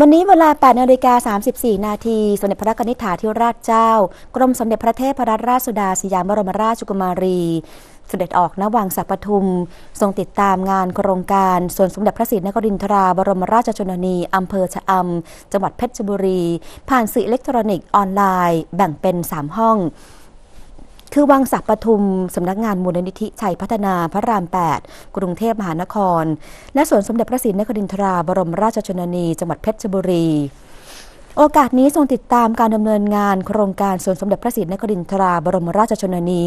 วันนี้เวลา8นาฬิกา34 นาที สมเด็จพระนิษฐาธิราชเจ้า กรมสมเด็จพระเทพรัตนราชสุดาสยามบรมราชกุมารีสเสด็จออกณวังสัปทุม ทรงติดตามงานโครงการส่วนสมเด็จพระศรีนครินทราบรมราชชนนี อำเภอชะอำจังหวัดเพชรบุรี ผ่านสื่ออิเล็กทรอนิกส์ออนไลน์ แบ่งเป็น 3 ห้อง คือวังศักปทุมสำนักงานมูลนิธิชัยพัฒนาพระราม 8 กรุงเทพมหานคร และสวนสมเด็จพระศรีนครินทราบรมราชชนนีจังหวัดเพชรบุรีโอกาสนี้ทรงติดตามการดำเนินงานโครงการสวนสมเด็จพระศรีนครินทราบรมราชชนนี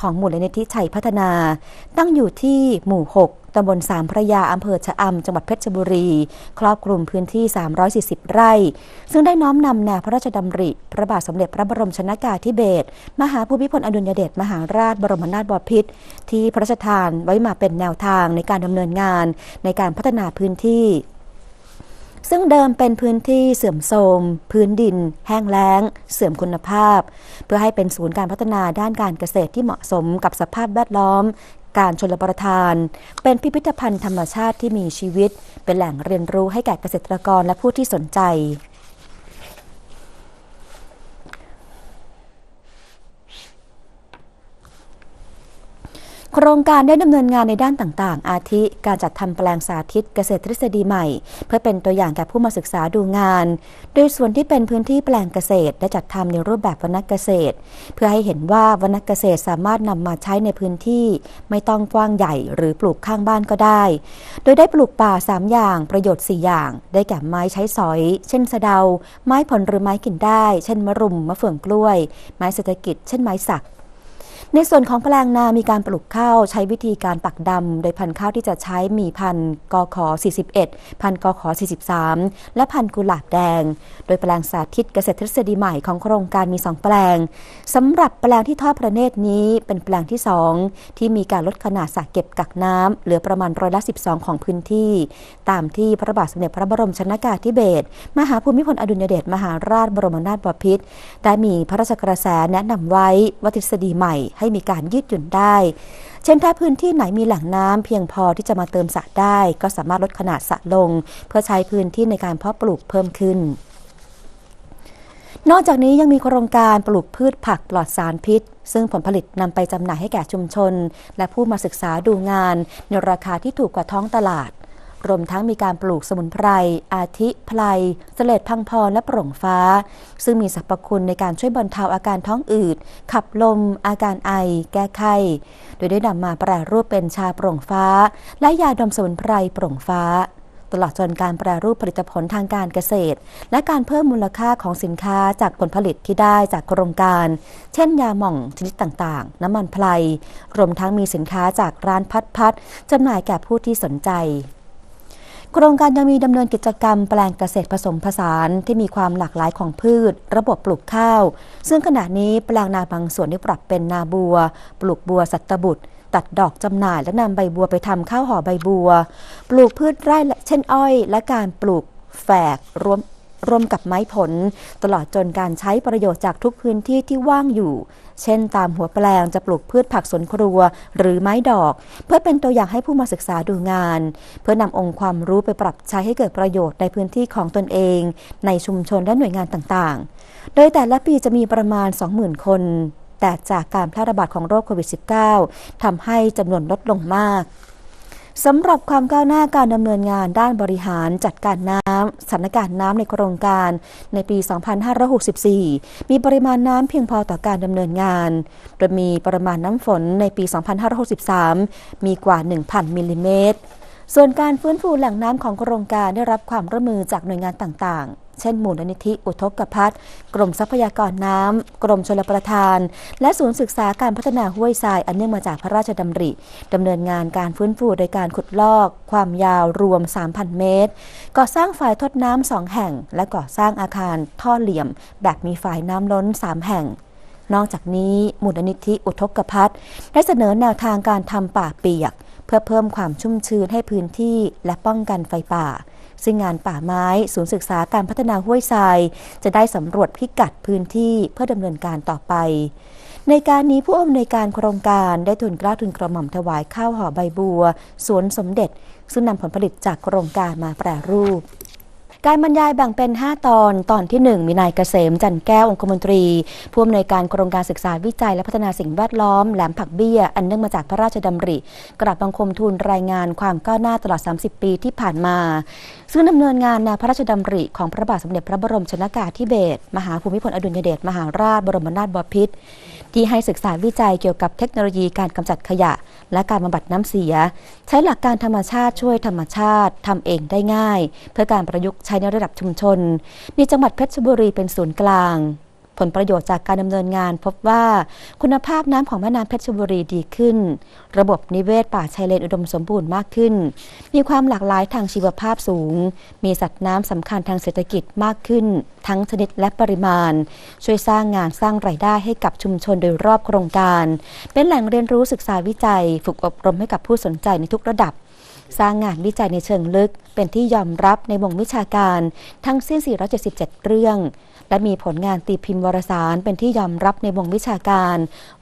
ของมูลนิธิชัยพัฒนา ตั้งอยู่ที่หมู่ 6 ตำบลสามพระยาอำเภอชะอำจังหวัดเพชรบุรี ครอบคลุมพื้นที่ 340 ไร่ ซึ่งได้น้อมนำแนวพระราชดำริ พระบาทสมเด็จพระบรมชนากาธิเบศรมหาภูมิพลอดุลยเดชมหาราชบรมนาถบพิตรที่พระราชทานไว้มาเป็นแนวทางในการดำเนินงาน ในการพัฒนาพื้นที่ซึ่งเดิมเป็นพื้นที่เสื่อมโทรม พื้นดิน แห้งแล้ง เสื่อมคุณภาพ เพื่อให้เป็นศูนย์การพัฒนาด้านการเกษตรที่เหมาะสมกับสภาพแวดล้อม การชลประทาน เป็นพิพิธภัณฑ์ธรรมชาติที่มีชีวิต เป็นแหล่งเรียนรู้ให้แก่เกษตรกรและผู้ที่สนใจ โครงการได้ดำเนินงานในด้านต่างๆ อาทิ การจัดทำแปลงสาธิตเกษตรทฤษฎีใหม่ เพื่อเป็นตัวอย่างแก่ผู้มาศึกษาดูงาน โดยส่วนที่เป็นพื้นที่แปลงเกษตรได้จัดทำในรูปแบบวรรณเกษตร เพื่อให้เห็นว่าวรรณเกษตรสามารถนำมาใช้ในพื้นที่ ไม่ต้องกว้างใหญ่หรือปลูกข้างบ้านก็ได้ โดยได้ปลูกป่า 3 อย่างประโยชน์ 4 อย่าง ได้แก่ไม้ใช้สอย เช่นสะเดา ไม้ผลหรือไม้กินได้ เช่นมะรุมมะเฟืองกล้วย ไม้เศรษฐกิจ เช่นไม้สัก ในส่วนของแปลงนามีการปลูกข้าวใช้วิธีการปักดำ โดยพันธุ์ข้าวที่จะใช้มีพันธุ์กขอ41 พันธุ์กขอ43 และพันธุ์กุหลาบแดง โดยแปลงสาธิตเกษตรทฤษฎีใหม่ของโครงการมี 2 แปลงสำหรับแปลงที่ทอดพระเนตรนี้เป็นแปลงที่ 2 ที่มีการลดขนาดสระเก็บกักน้ำเหลือประมาณร้อยละ 12 ของพื้นที่ ตามที่พระบาทสมเด็จพระบรมชนากาธิเบศรมหาภูมิพลอดุลยเดชมหาราชบรมนาถบพิตรได้มีพระราชกระแสแนะนำไว้ว่าทฤษฎีใหม่ให้มีการยืดหยุ่นได้ เช่นถ้าพื้นที่ไหนมีแหล่งน้ำเพียงพอที่จะมาเติมสระได้ ก็สามารถลดขนาดสระลง เพื่อใช้พื้นที่ในการเพาะปลูกเพิ่มขึ้นนอกจากนี้ยังมีโครงการปลูกพืชผักปลอดสารพิษ ซึ่งผลผลิตนำไปจำหน่ายให้แก่ชุมชน และผู้มาศึกษาดูงานในราคาที่ถูกกว่าท้องตลาด รวมทั้งมีการปลูกสมุนไพร อาทิไพลเสลดพังพรและโปร่งฟ้า ซึ่งมีสรรพคุณในการช่วยบรรเทาอาการท้องอืด ขับลม อาการไอ แก้ไข้ โดยได้นำมาแปรรูปเป็นชาโปร่งฟ้า และยาดมสมุนไพรโปร่งฟ้าตลอดจนการแปรรูปผลิตผลทางการเกษตร และการเพิ่มมูลค่าของสินค้าจากผลผลิตที่ได้จากโครงการ เช่นยาหม่องชนิดต่างๆ น้ำมันไพลรวมทั้งมีสินค้าจากร้านพัดพัดจำหน่ายแก่ผู้ที่สนใจ โครงการยังมีดำเนินกิจกรรมแปลงเกษตรผสมผสานที่มีความหลากหลายของพืช ระบบปลูกข้าว ซึ่งขณะนี้แปลงนาบางส่วนได้ปรับเป็นนาบัว ปลูกบัวสัตบุตร ตัดดอกจำหน่ายและนำใบบัวไปทำข้าวห่อใบบัว ปลูกพืชไร่เช่นอ้อย และการปลูกแฝกรวม ร่วมกับไม้ผล ตลอดจนการใช้ประโยชน์จากทุกพื้นที่ที่ว่างอยู่ เช่น ตามหัวแปลงจะปลูกพืชผักสวนครัว หรือไม้ดอก เพื่อเป็นตัวอย่างให้ผู้มาศึกษาดูงาน เพื่อนำองค์ความรู้ไปปรับใช้ให้เกิดประโยชน์ในพื้นที่ของตนเอง ในชุมชนและหน่วยงานต่างๆ โดยแต่ละปีจะมีประมาณ 20,000 คนแต่จากการแพร่ระบาดของโรคโควิด -19 ทำให้จำนวนลดลงมาก สำหรับความก้าวหน้าการดำเนินงานด้านบริหารจัดการน้ำสถานการณ์น้ำในโครงการในปี 2564 มีปริมาณน้ำเพียงพอต่อการดำเนินงาน โดยมีปริมาณน้ำฝนในปี 2563 มีกว่า 1,000 มิลลิเมตร ส่วนการฟื้นฟูแหล่งน้ำของโครงการได้รับความร่วมมือจากหน่วยงานต่างๆ เช่นมูลนิธิอุทกภัทรกรมทรัพยากรน้ำ กรมชลประทาน และศูนย์ศึกษาการพัฒนาห้วยทรายอันเนื่องมาจากพระราชดำริดำเนินงานการฟื้นฟูโดยการขุดลอก ความยาวรวม 3,000 เมตร ก่อสร้างฝายทดน้ำสองแห่ง และก่อสร้างอาคารท่อเหลี่ยม แบบมีฝายน้ำล้น 3 แห่งนอกจากนี้มูลนิธิอุทกภัทรได้เสนอแนวทางการทำป่าเปียก พื่อเพิ่มความชุ่มชื้นให้พื้นที่และป้องกันไฟป่า ซึ่งงานป่าไม้ศูนย์ศึกษาการพัฒนาห้วยทราย จะได้สำรวจพิกัดพื้นที่เพื่อดำเนินการต่อไป ในการนี้ผู้อำนวยการโครงการได้ทุนกล้าทุนกระหม่อมถวายข้าวห่อใบบัวสวนสมเด็จ ซึ่งนำผลผลิตจากโครงการมาแปรรูป การบรรยายแบ่งเป็น 5 ตอน ตอนที่ 1 มีนายเกษมจันแก้วองคมนตรี ผู้อำนวยการโครงการศึกษาวิจัยและพัฒนาสิ่งแวดล้อมแหลมผักเบี้ย อันเนื่องมาจากพระราชดำริ กราบบังคมทูลรายงานความก้าวหน้าตลอด 30 ปีที่ผ่านมา ซึ่งดำเนินงานแนวพระราชดำริของพระบาทสมเด็จพระบรมชนากาธิเบศรมหาภูมิพลอดุลยเดชมหาราชบรมนาถบพิตร ที่ให้ศึกษาวิจัยเกี่ยวกับเทคโนโลยีการกำจัดขยะ และการบำบัดน้ำเสีย ใช้หลักการธรรมชาติช่วยธรรมชาติทำเองได้ง่าย เพื่อการประยุกต์ใช้ในระดับชุมชน มีจังหวัดเพชรบุรีเป็นศูนย์กลาง ลประโยชน์จากการดำเนินงานพบว่าคุณภาพน้ำของแม่น้ำเพชรบุรีดีขึ้น ระบบนิเวศป่าชายเลนอุดมสมบูรณ์มากขึ้น มีความหลากหลายทางชีวภาพสูง มีสัตว์น้ำสำคัญทางเศรษฐกิจมากขึ้น ทั้งชนิดและปริมาณ ช่วยสร้างงานสร้างรายได้ให้กับชุมชนโดยรอบโครงการ เป็นแหล่งเรียนรู้ศึกษาวิจัย ฝึกอบรมให้กับผู้สนใจในทุกระดับสร้างงานวิจัยในเชิงลึก เป็นที่ยอมรับในวงวิชาการทั้งสิ้น 477 เรื่อง และมีผลงานตีพิมพ์วารสารเป็นที่ยอมรับในวงวิชาการ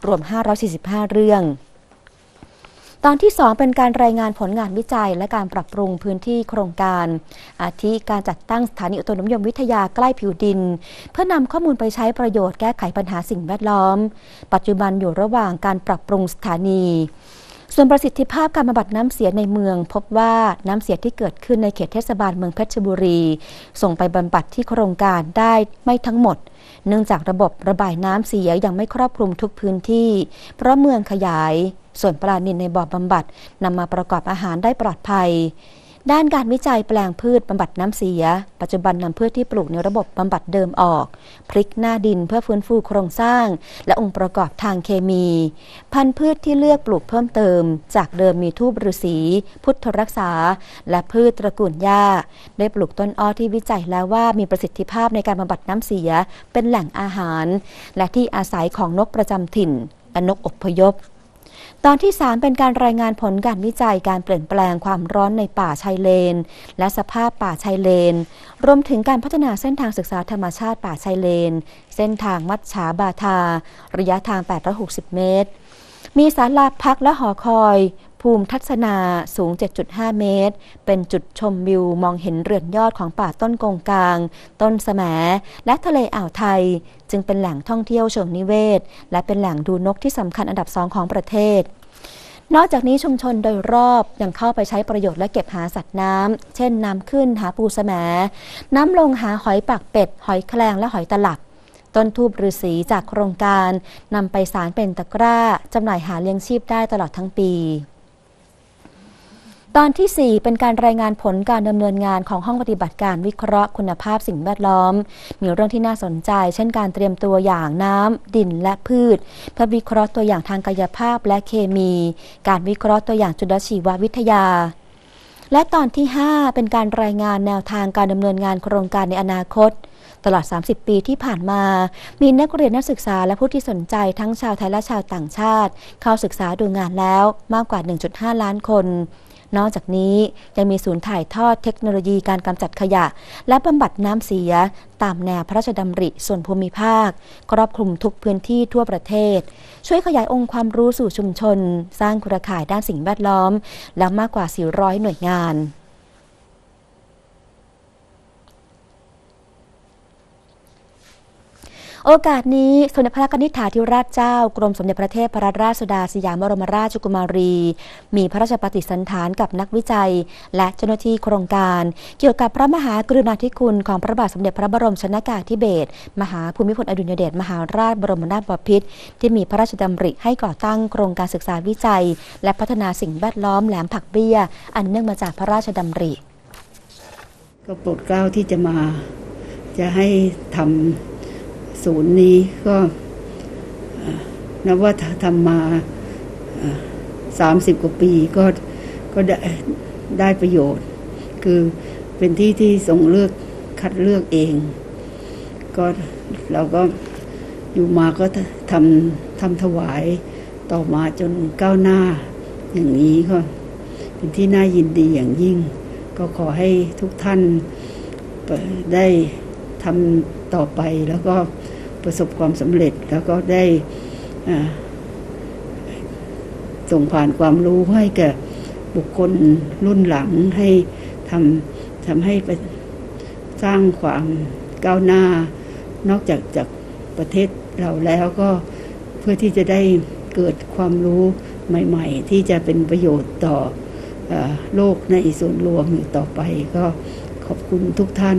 รวม 545 เรื่องตอนที่ 2 เป็นการรายงานผลงานวิจัยและการปรับปรุงพื้นที่โครงการ อาทิการจัดตั้งสถานีอุตุนิยมวิทยาใกล้ผิวดิน เพื่อนำข้อมูลไปใช้ประโยชน์แก้ไขปัญหาสิ่งแวดล้อม ปัจจุบันอยู่ระหว่างการปรับปรุงสถานี ส่วนประสิทธิภาพการบำบัดน้ำเสียในเมือง พบว่าน้ำเสียที่เกิดขึ้นในเขตเทศบาลเมืองเพชรบุรี ส่งไปบำบัดที่โครงการได้ไม่ทั้งหมด เนื่องจากระบบระบายน้ำเสียยังไม่ครอบคลุมทุกพื้นที่ เพราะเมืองขยาย ส่วนปลานินในบ่อบำบัดนำมาประกอบอาหารได้ปลอดภัย ด้านการวิจัยแปลงพืชบำบัดน้ำเสีย ปัจจุบันนำพืชที่ปลูกในระบบบำบัดเดิมออก พลิกหน้าดินเพื่อฟื้นฟูโครงสร้าง และองค์ประกอบทางเคมี พันธุ์พืชที่เลือกปลูกเพิ่มเติม จากเดิมมีทูบฤาษี พุทธรักษา และพืชตระกูลหญ้า ได้ปลูกต้นอ้อที่วิจัยแล้วว่ามีประสิทธิภาพในการบำบัดน้ำเสีย เป็นแหล่งอาหาร และที่อาศัยของนกประจำถิ่นและนกอพยพ ตอนที่ 3 เป็นการรายงานผลการวิจัยการเปลี่ยนแปลงความร้อนในป่าชายเลน และสภาพป่าชายเลน รวมถึงการพัฒนาเส้นทางศึกษาธรรมชาติป่าชายเลน เส้นทางมัดฉาบาทา ระยะทาง 860 เมตร มีศาลาพักและหอคอย ภูมิทัศนาสูง 7.5 เมตร เป็นจุดชมวิวมองเห็นเรือนยอดของป่าต้นกงกลาง ต้นแสมและทะเลอ่าวไทย จึงเป็นแหล่งท่องเที่ยวเชิงนิเวศ และเป็นแหล่งดูนกที่สำคัญอันดับสองของประเทศนอกจากนี้ชุมชนโดยรอบยังเข้าไปใช้ประโยชน์และเก็บหาสัตว์น้ำ เช่นน้ำขึ้นหาปูแสมน้ำลงหาหอยปากเป็ด หอยแครงและหอยตลับ ต้นทูบฤาษีจากโครงการนำไปสารเป็นตะกร้าจำหน่ายหาเลี้ยงชีพได้ตลอดทั้งปี ตอนที่ 4 เป็นการรายงานผลการดำเนินงานของห้องปฏิบัติการวิเคราะห์คุณภาพสิ่งแวดล้อม มีเรื่องที่น่าสนใจ เช่นการเตรียมตัวอย่างน้ำดินและพืช เพื่อวิเคราะห์ตัวอย่างทางกายภาพและเคมี การวิเคราะห์ตัวอย่างจุลชีววิทยา และตอนที่ 5 เป็นการรายงานแนวทางการดำเนินงานโครงการในอนาคต ตลอด 30 ปีที่ผ่านมา มีนักเรียนนักศึกษาและผู้ที่สนใจทั้งชาวไทยและชาวต่างชาติ เข้าศึกษาดูงานแล้วมากกว่า 1.5 ล้านคนนอกจากนี้ยังมีศูนย์ถ่ายทอดเทคโนโลยีการกำจัดขยะ และบำบัดน้ำเสีย ตามแนวพระราชดำริส่วนภูมิภาค ครอบคลุมทุกพื้นที่ทั่วประเทศ ช่วยขยายองค์ความรู้สู่ชุมชน สร้างเครือข่ายด้านสิ่งแวดล้อม แล้วมากกว่า 400 หน่วยงาน โอกาสนี้สมเด็จพระนิธิถาธิราชเจ้า กรมสมเด็จพระเทพรัตนราชสุดาสยามบรมราชกุมารี มีพระราชปฏิสันถานกับนักวิจัย และเจ้าหน้าที่โครงการ เกี่ยวกับพระมหากรุณาธิคุณของพระบาทสมเด็จพระบรมชนากาธิเบศรมหาภูมิพลอดุลยเดชมหาราชบรมนาถบพิตรที่มีพระราชดำริให้ก่อตั้งโครงการศึกษาวิจัย และพัฒนาสิ่งแวดล้อมแหลมผักเบี้ย อันเนื่องมาจากพระราชดำริ ก็โปรดเกล้าที่จะมาจะให้ทำ ศูนย์นี้ก็นับว่าทำมาสามสิบกว่าปีก็ก็ได้ได้ประโยชน์ คือเป็นที่ที่ส่งเลือกคัดเลือกเอง ก็เราก็อยู่มาก็ทำทำถวายต่อมาจนก้าวหน้า อย่างนี้ก็เป็นที่น่ายินดีอย่างยิ่ง ก็ขอให้ทุกท่านได้ทำต่อไปแล้วก็ ประสบความสำเร็จแล้วก็ได้ส่งผ่านความรู้ให้แก่บุคคลรุ่นหลังให้ทำทำให้ปสร้างความก้าวหน้านอกจากจากประเทศเราแล้วก็เพื่อที่จะได้เกิดความรู้ใหม่ ๆ ที่จะเป็นประโยชน์ต่ออโลกในส่วนรวมต่อไปก็ขอบคุณทุกท่าน